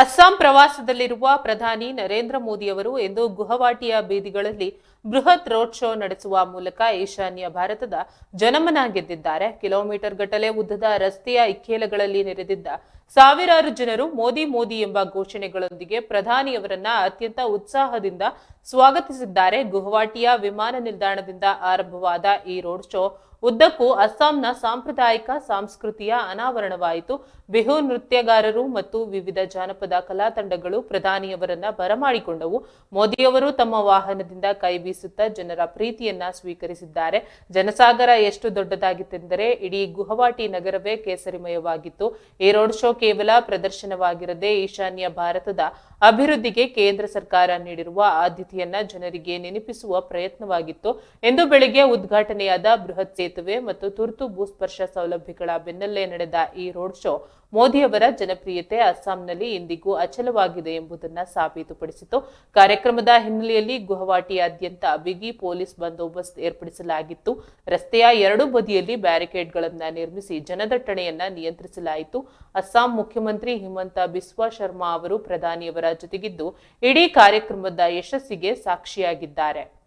ಅಸ್ಸಾಂ ಪ್ರವಾಸದಲ್ಲಿರುವ ಪ್ರಧಾನಿ ನರೇಂದ್ರ ಮೋದಿಯವರು ಇಂದು ಗುವಾಹಟಿಯ ಬೀದಿಗಳಲ್ಲಿ ಬೃಹತ್ ರೋಡ್ ಶೋ ನಡೆಸುವ ಮೂಲಕ ಈಶಾನ್ಯ ಭಾರತದ ಜನಮನ ಗೆದ್ದಿದ್ದಾರೆ. ಕಿಲೋಮೀಟರ್ ಗಟ್ಟಲೆ ಉದ್ದದ ರಸ್ತೆಯ ಇಕ್ಕೇಲಗಳಲ್ಲಿ ನೆರೆದಿದ್ದ ಸಾವಿರಾರು ಜನರು ಮೋದಿ ಮೋದಿ ಎಂಬ ಘೋಷಣೆಗಳೊಂದಿಗೆ ಪ್ರಧಾನಿಯವರನ್ನ ಅತ್ಯಂತ ಉತ್ಸಾಹದಿಂದ ಸ್ವಾಗತಿಸಿದ್ದಾರೆ. ಗುವಾಹಟಿಯ ವಿಮಾನ ನಿಲ್ದಾಣದಿಂದ ಆರಂಭವಾದ ಈ ರೋಡ್ ಶೋ ಉದ್ದಕ್ಕೂ ಅಸ್ಸಾಂನ ಸಾಂಪ್ರದಾಯಿಕ ಸಾಂಸ್ಕೃತಿಯ ಅನಾವರಣವಾಯಿತು. ಬಿಹು ನೃತ್ಯಗಾರರು ಮತ್ತು ವಿವಿಧ ಜಾನಪದ ಕಲಾ ತಂಡಗಳು ಪ್ರಧಾನಿಯವರನ್ನ ಬರಮಾಡಿಕೊಂಡವು. ಮೋದಿಯವರು ತಮ್ಮ ವಾಹನದಿಂದ ಕೈ ಬೀಸುತ್ತಾ ಜನರ ಪ್ರೀತಿಯನ್ನ ಸ್ವೀಕರಿಸಿದ್ದಾರೆ. ಜನಸಾಗರ ಎಷ್ಟು ದೊಡ್ಡದಾಗಿತ್ತೆಂದರೆ ಇಡೀ ಗುವಾಹಟಿ ನಗರವೇ ಕೇಸರಿಮಯವಾಗಿತ್ತು. ಈ ರೋಡ್ ಶೋ ಕೇವಲ ಪ್ರದರ್ಶನವಾಗಿರದೆ ಈಶಾನ್ಯ ಭಾರತದ ಅಭಿವೃದ್ಧಿಗೆ ಕೇಂದ್ರ ಸರ್ಕಾರ ನೀಡಿರುವ ಆದ್ಯತೆಯನ್ನ ಜನರಿಗೆ ನೆನಪಿಸುವ ಪ್ರಯತ್ನವಾಗಿತ್ತು. ಎಂದು ಬೆಳಿಗ್ಗೆ ಉದ್ಘಾಟನೆಯಾದ ಬೃಹತ್ ಸೇತುವೆ ಮತ್ತು ತುರ್ತು ಭೂಸ್ಪರ್ಶ ಸೌಲಭ್ಯಗಳ ಬೆನ್ನಲ್ಲೇ ನಡೆದ ಈ ರೋಡ್ ಶೋ ಮೋದಿಯವರ ಜನಪ್ರಿಯತೆ ಅಸ್ಸಾಂನಲ್ಲಿ ಇಂದಿಗೂ ಅಚಲವಾಗಿದೆ ಎಂಬುದನ್ನು ಸಾಬೀತುಪಡಿಸಿತು. ಕಾರ್ಯಕ್ರಮದ ಹಿನ್ನೆಲೆಯಲ್ಲಿ ಗುವಾಹಟಿಯಾದ್ಯಂತ ಬಿಗಿ ಪೊಲೀಸ್ ಬಂದೋಬಸ್ತ್ ಏರ್ಪಡಿಸಲಾಗಿತ್ತು. ರಸ್ತೆಯ ಎರಡೂ ಬದಿಯಲ್ಲಿ ಬ್ಯಾರಿಕೇಡ್ಗಳನ್ನು ನಿರ್ಮಿಸಿ ಜನದಟ್ಟಣೆಯನ್ನ ನಿಯಂತ್ರಿಸಲಾಯಿತು. ಅಸ್ಸಾಂ ಮುಖ್ಯಮಂತ್ರಿ ಹಿಮಂತ ಬಿಸ್ವಾ ಶರ್ಮಾ ಅವರು ಪ್ರಧಾನಿಯವರ ಜೊತೆಗಿದ್ದು ಇಡೀ ಕಾರ್ಯಕ್ರಮದ ಯಶಸ್ಸಿಗೆ ಸಾಕ್ಷಿಯಾಗಿದ್ದಾರೆ.